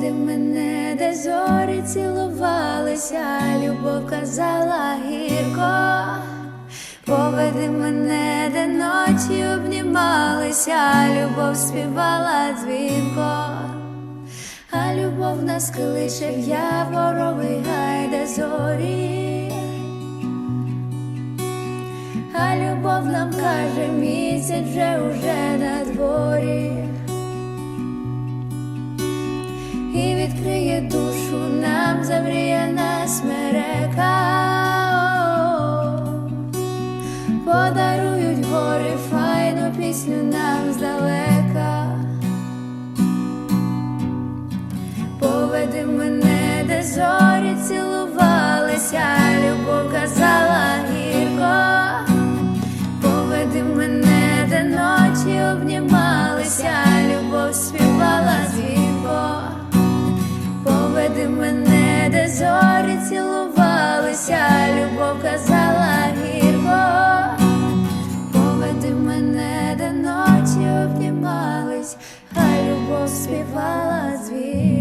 Поведи мене, де зорі цілувалися, любов казала гірко. Поведи мене, де ночі обнімалися, любов співала дзвінко, а любов нас кличе в яворовий гай, де зорі, а любов нам каже, місяць вже уже на дворі. І відкриє душу нам завріє нас мерека, Подарують гори файну пісню нам здалека. Поведи мене, де зорі любов казала гірко. Поведи мене, де ночі обнімались, а любов співала дзвінко.